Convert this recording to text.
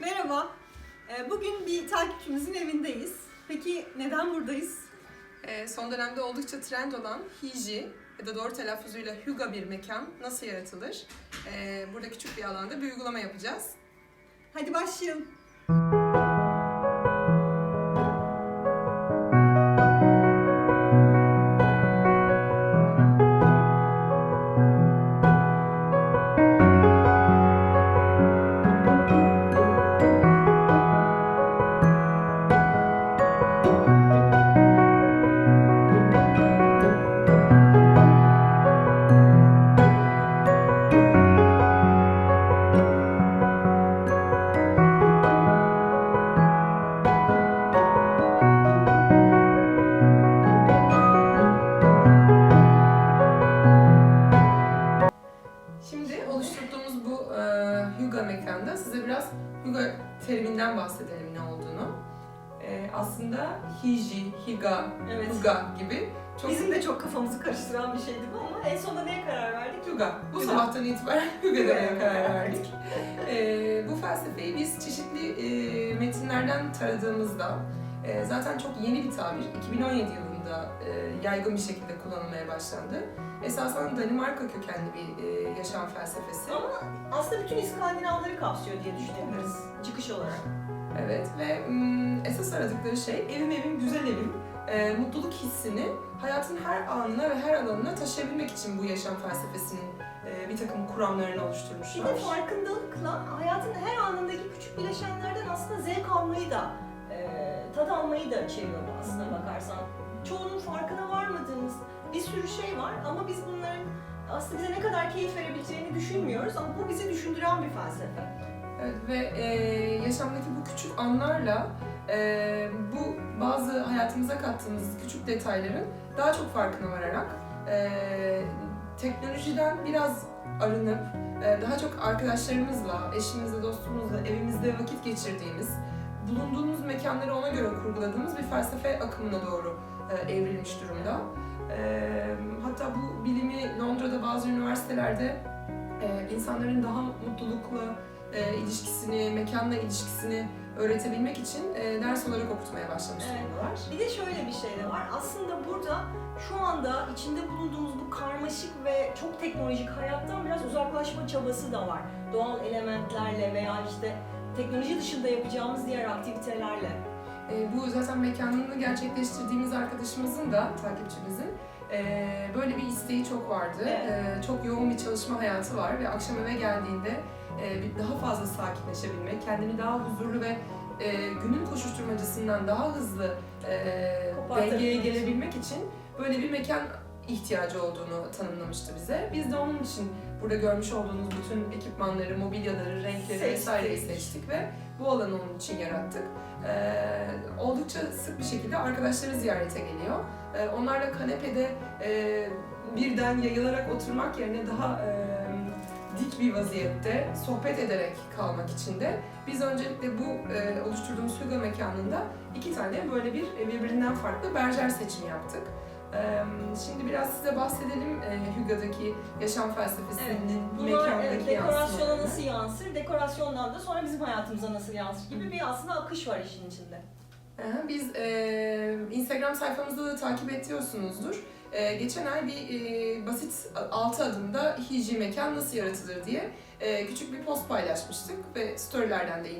Merhaba. Ee, Bugün bir takipçimizin evindeyiz. Peki neden buradayız? Ee, son dönemde oldukça trend olan Hiji ya da doğru telaffuzuyla Huga bir mekan nasıl yaratılır? Ee, burada küçük bir alanda bir uygulama yapacağız. Hadi başlayalım. Huga teriminden bahsedelim ne olduğunu. Ee, aslında Hiji, Higa, Evet. Huga gibi çok Bizim de çok kafamızı karıştıran bir şeydi bu ama en sonunda neye karar verdik? Huga. Bu Huga. sabahtan itibaren Huga demeye karar verdik. Ee, bu felsefeyi biz çeşitli e, metinlerden taradığımızda e, zaten çok yeni bir tabir. 2017 yılında e, yaygın bir şekilde kullanılmaya başlandı. Esasen Danimarka kökenli bir e, yaşam felsefesi. Ama aslında bütün İskandinavları kapsıyor diye düşünebiliriz çıkış olarak. Evet ve mm, esas aradıkları şey evim evim güzel evim. e, mutluluk hissini hayatın her anına ve her alanına taşıyabilmek için bu yaşam felsefesinin e, bir takım kuramlarını Bir oluşturmuşlar. de farkındalıkla hayatın her anındaki küçük bileşenlerden aslında zevk almayı da, e, tad almayı da içeriyor bu aslına bakarsan. Çoğunun farkına varmadığımız bir sürü şey var ama biz bunların aslında bize ne kadar keyif verebileceğini düşünmüyoruz ama bu bizi düşündüren bir felsefe. Evet, ve e, yaşamdaki bu küçük anlarla e, bu bazı hayatımıza kattığımız küçük detayların daha çok farkına vararak e, teknolojiden biraz arınıp e, daha çok arkadaşlarımızla, eşimizle, dostumuzla evimizde vakit geçirdiğimiz, bulunduğumuz mekanları ona göre kurguladığımız bir felsefe akımına doğru e, evrilmiş durumda. E, hatta bu bilimi Londra'da bazı üniversitelerde e, insanların daha mutlulukla e, ilişkisini, mekanla ilişkisini öğretebilmek için e, ders olarak okutmaya başlamış Evet. durumdalar. Bir de şöyle bir şey de var. Aslında burada şu anda içinde bulunduğumuz bu karmaşık ve çok teknolojik hayattan biraz uzaklaşma çabası da var. Doğal elementlerle veya işte teknoloji dışında yapacağımız diğer aktivitelerle. E, bu zaten mekanını gerçekleştirdiğimiz arkadaşımızın da, takipçimizin e, böyle bir isteği çok vardı. Evet. E, çok yoğun bir çalışma hayatı var ve akşam eve geldiğinde e, bir daha fazla sakinleşebilmek, kendini daha huzurlu ve e, günün koşuşturmacasından daha hızlı e, dengeye gelebilmek için böyle bir mekan ihtiyacı olduğunu tanımlamıştı bize. Biz de onun için burada görmüş olduğunuz bütün ekipmanları, mobilyaları, renkleri Seçtik. vesaireyi seçtik ve bu alanı onun için yarattık. Ee, oldukça sık bir şekilde arkadaşları ziyarete geliyor. Ee, onlarla kanepede e, birden yayılarak oturmak yerine daha e, dik bir vaziyette sohbet ederek kalmak için de biz öncelikle bu e, oluşturduğumuz Hugo mekanında iki tane böyle bir e, birbirinden farklı berjer seçimi yaptık. Şimdi biraz size bahsedelim Hugo'daki yaşam felsefesinin Bunlar mekandaki evet, dekorasyona nasıl yansır, dekorasyondan da sonra bizim hayatımıza nasıl yansır gibi bir aslında akış var işin içinde. Biz e, Instagram sayfamızda da takip ediyorsunuzdur. E, geçen ay bir e, basit 6 adımda hijyen mekan nasıl yaratılır diye e, küçük bir post paylaşmıştık ve storylerden de yine